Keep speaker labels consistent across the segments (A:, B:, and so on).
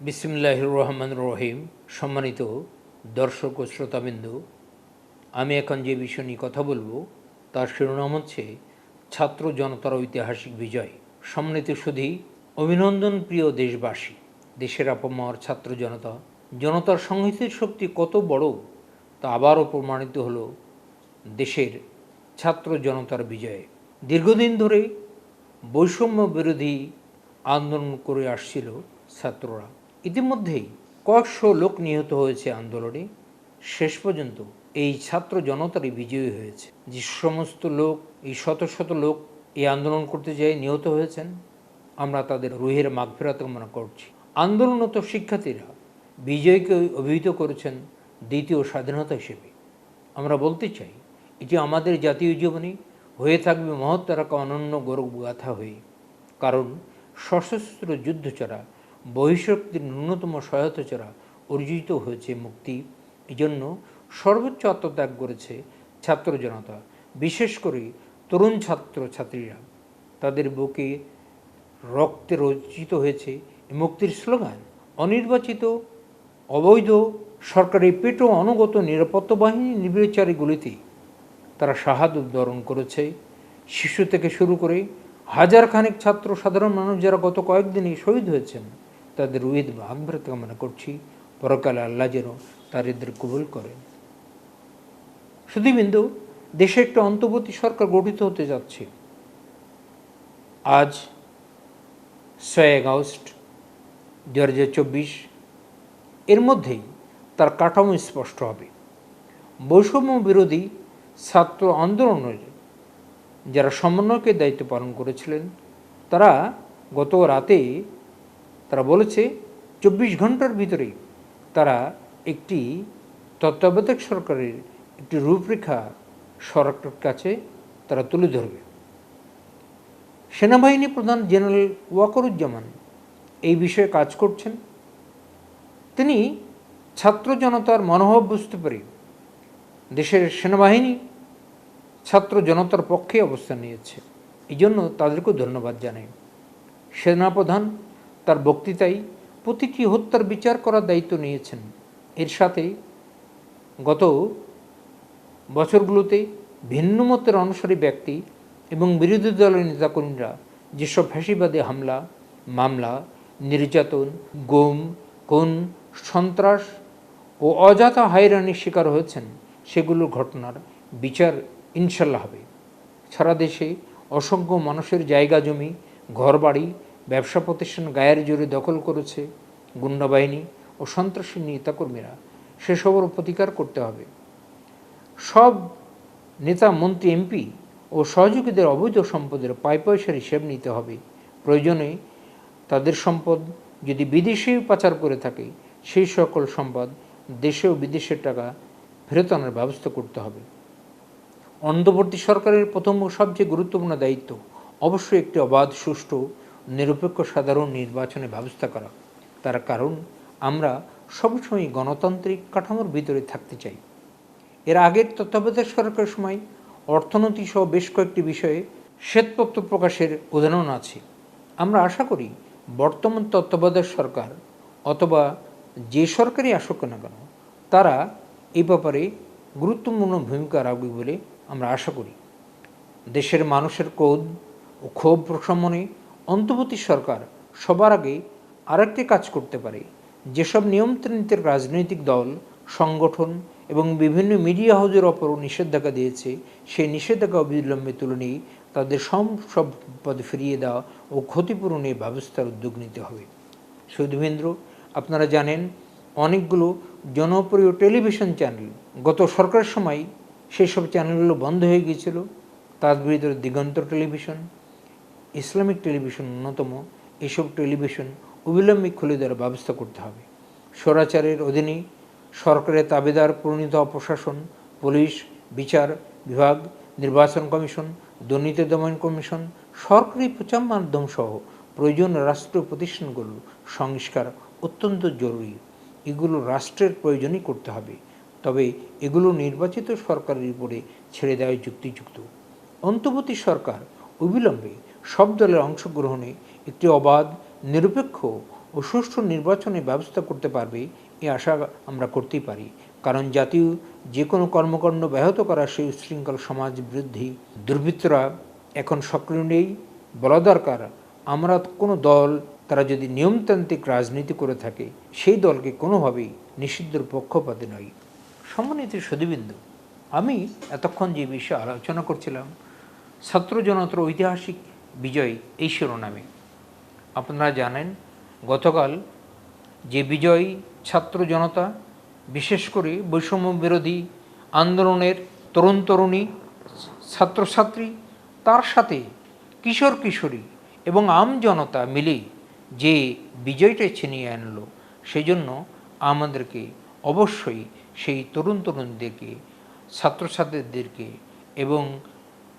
A: বিসমিল্লাহ রহমান রহিম সম্মানিত দর্শক ও শ্রোতাবিন্দু, আমি এখন যে বিষয় নিয়ে কথা বলব, তার শিরোনাম হচ্ছে ছাত্র জনতার ঐতিহাসিক বিজয়। সম্মানিত সুধী, অভিনন্দন প্রিয় দেশবাসী, দেশের আপমার ছাত্র জনতা, জনতার সংহিতের শক্তি কত বড়, তা আবারও প্রমাণিত হলো দেশের ছাত্র জনতার বিজয়ে। দীর্ঘদিন ধরে বৈষম্য বিরোধী আন্দোলন করে আসছিল ছাত্ররা। ইতিমধ্যেই কয়েকশো লোক নিহত হয়েছে আন্দোলনে। শেষ পর্যন্ত এই ছাত্র জনতারই বিজয়ী হয়েছে। যে সমস্ত লোক, এই শত শত লোক এই আন্দোলন করতে যেয়ে নিহত হয়েছেন, আমরা তাদের রুহের মাগফেরাত কামনা করছি। আন্দোলনত শিক্ষার্থীরা বিজয়কে অভিহিত করেছেন দ্বিতীয় স্বাধীনতা হিসেবে। আমরা বলতে চাই, এটি আমাদের জাতীয় জীবনে হয়ে থাকবে মহত্তারক অনন্য গৌরব গাথা হয়ে। কারণ সশস্ত্র যুদ্ধ ছাড়া বহিঃশক্তির ন্যূনতম সহায়তা ছাড়া অর্জিত হয়েছে মুক্তি। এজন্য সর্বোচ্চ আত্মত্যাগ করেছে ছাত্র জনতা, বিশেষ করে তরুণ ছাত্র ছাত্রীরা। তাদের বুকে রক্তে রচিত হয়েছে মুক্তির স্লোগান, অনির্বাচিত, অবৈধ, সরকারি পেটো অনুগত নিরাপত্তা বাহিনী নির্বিচারীগুলিতে তারা শাহাদত বরণ করেছে। শিশু থেকে শুরু করে হাজার খানেক ছাত্র সাধারণ মানুষ যারা গত কয়েকদিনই শহীদ হয়েছেন। তাদের আকবরত কামনা করছি। পরকালে আল্লাহ যেন তাদের কবুল করেন। শুধুবিন্দু দেশে একটা অন্তর্বর্তী সরকার গঠিত হতে যাচ্ছে। আজ ছয় আগস্ট দু হাজার চব্বিশ, এর মধ্যেই তার কাঠামো স্পষ্ট হবে। বৈষম্য বিরোধী ছাত্র আন্দোলনের যারা সমন্বয়কের দায়িত্ব পালন করেছিলেন, তারা গত রাতে তারা বলেছে, চব্বিশ ঘণ্টার ভিতরে তারা একটি তত্ত্বাবধায়ক সরকারের একটি রূপরেখা সরকারের কাছে তারা তুলে ধরবে। সেনাবাহিনী প্রধান জেনারেল ওয়াকরুজ্জামান এই বিষয়ে কাজ করছেন। তিনি ছাত্র জনতার মনোভাব বুঝতে পারি দেশের সেনাবাহিনী ছাত্র জনতার পক্ষে অবস্থান নিয়েছে। এই জন্য তাদেরকেও ধন্যবাদ জানাই। সেনাপ্রধান তার বক্তৃতায় প্রতিটি হত্যার বিচার করার দায়িত্ব নিয়েছেন। এর সাথে গত বছরগুলোতে ভিন্ন মতের অনুসারী ব্যক্তি এবং বিরোধী দলের নেতাকর্মীরা যেসব ফ্যাসিবাদী হামলা, মামলা, নির্যাতন, গুম, খুন, সন্ত্রাস ও অজাতা হাইরানির শিকার হয়েছেন, সেগুলোর ঘটনার বিচার ইনশাল্লাহ হবে। সারা দেশে অসংখ্য মানুষের জায়গা জমি, ঘরবাড়ি ব্যবসা প্রতিষ্ঠান গায়ের জোরে দখল করেছে গুন্ডাবাহিনী ও সন্ত্রাসী নেতাকর্মীরা। সেসবের প্রতিকার করতে হবে। সব নেতা, মন্ত্রী, এমপি ও সহযোগীদের অবৈধ সম্পদের পাই পয়সার হিসেব নিতে হবে। প্রয়োজনে তাদের সম্পদ যদি বিদেশেও পাচার করে থাকে, সেই সকল সম্পদ দেশে ও বিদেশের টাকা ফেরত আনার ব্যবস্থা করতে হবে। অন্তর্বর্তী সরকারের প্রথম ও সবচেয়ে গুরুত্বপূর্ণ দায়িত্ব অবশ্যই একটি অবাধ, সুষ্ঠু নিরপেক্ষ সাধারণ নির্বাচনের ব্যবস্থা করা। তার কারণ, আমরা সবসময় গণতান্ত্রিক কাঠামোর ভিতরে থাকতে চাই। এর আগের তত্ত্বাবধায়ক সরকারের সময় অর্থনীতি সহ বেশ কয়েকটি বিষয়ে শ্বেতপত্র প্রকাশের উদাহরণ আছে। আমরা আশা করি, বর্তমান তত্ত্বাবধায়ক সরকার অথবা যে সরকারই আসুক না কেন, তারা এই ব্যাপারে গুরুত্বপূর্ণ ভূমিকা রাখবে বলে আমরা আশা করি। দেশের মানুষের ক্রোধ ও ক্ষোভ প্রশমনে অন্তর্বর্তী সরকার সবার আগে আরেকটি কাজ করতে পারে। যেসব নিয়ন্ত্রণিত রাজনৈতিক দল, সংগঠন এবং বিভিন্ন মিডিয়া হাউজের ওপরও নিষেধাজ্ঞা দিয়েছে, সেই নিষেধাজ্ঞা অবিলম্বে তুলে নিয়ে তাদের সব সব পদে ফিরিয়ে দেওয়া ও ক্ষতিপূরণের ব্যবস্থার উদ্যোগ নিতে হবে। সুধীবেন্দ্র আপনারা জানেন, অনেকগুলো জনপ্রিয় টেলিভিশন চ্যানেল গত সরকারের সময় সেই সব চ্যানেলগুলো বন্ধ হয়ে গিয়েছিল। তার ভিতরে দিগন্ত টেলিভিশন ইসলামিক টেলিভিশন অন্যতম। এসব টেলিভিশন অবিলম্বে খুলে দেওয়ার ব্যবস্থা করতে হবে। স্বরাচারের অধীনে সরকারের তাবেদার পরিণত প্রশাসন, পুলিশ, বিচার বিভাগ, নির্বাচন কমিশন, দুর্নীতি দমন কমিশন, সরকারি প্রচার মাধ্যম সহ প্রয়োজন রাষ্ট্রীয় প্রতিষ্ঠানগুলো সংস্কার অত্যন্ত জরুরি। এগুলো রাষ্ট্রের প্রয়োজনই করতে হবে। তবে এগুলো নির্বাচিত সরকারের উপরে ছেড়ে দেওয়া যুক্তিযুক্ত। অন্তর্বর্তী সরকার অবিলম্বে সব দলের অংশগ্রহণে একটি অবাধ, নিরপেক্ষ ও সুষ্ঠু নির্বাচনের ব্যবস্থা করতে পারবে এ আশা আমরা করতেই পারি। কারণ জাতীয় যে কোনো কর্মকাণ্ড ব্যাহত করা সেই উশৃঙ্খল সমাজ বিরোধী দুর্বৃত্তরা এখন সক্রিয় নেই। বলা দরকার, আমরা কোনো দল, তারা যদি নিয়মতান্ত্রিক রাজনীতি করে থাকে, সেই দলকে কোনোভাবেই নিষিদ্ধের পক্ষপাতে নয়। সম্মানিত সুদীবিন্দু, আমি এতক্ষণ যে বিষয়ে আলোচনা করছিলাম ছাত্র জনতার ঐতিহাসিক বিজয়, এই শিরোনামে। আপনারা জানেন, গতকাল যে বিজয়ী ছাত্র জনতা, বিশেষ করে বৈষম্য বিরোধী আন্দোলনের তরুণ তরুণী, ছাত্রছাত্রী, তার সাথে কিশোর কিশোরী এবং আম জনতা মিলে যে বিজয়টা ছিনিয়ে আনলো সেই জন্য আমাদেরকে অবশ্যই সেই তরুণ তরুণদেরকে, ছাত্রছাত্রীদেরকে এবং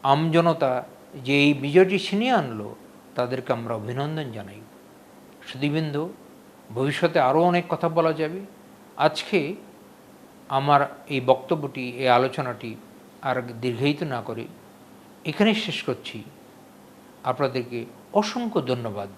A: আমজনতা যে এই বিজয়টি ছিনিয়ে আনলো, তাদেরকে আমরা অভিনন্দন জানাই। সুদীবৃন্দ ভবিষ্যতে আরও অনেক কথা বলা যাবে। আজকে আমার এই বক্তব্যটি, এই আলোচনাটি আর দীর্ঘায়িত না করে এখানেই শেষ করছি। আপনাদেরকে অসংখ্য ধন্যবাদ।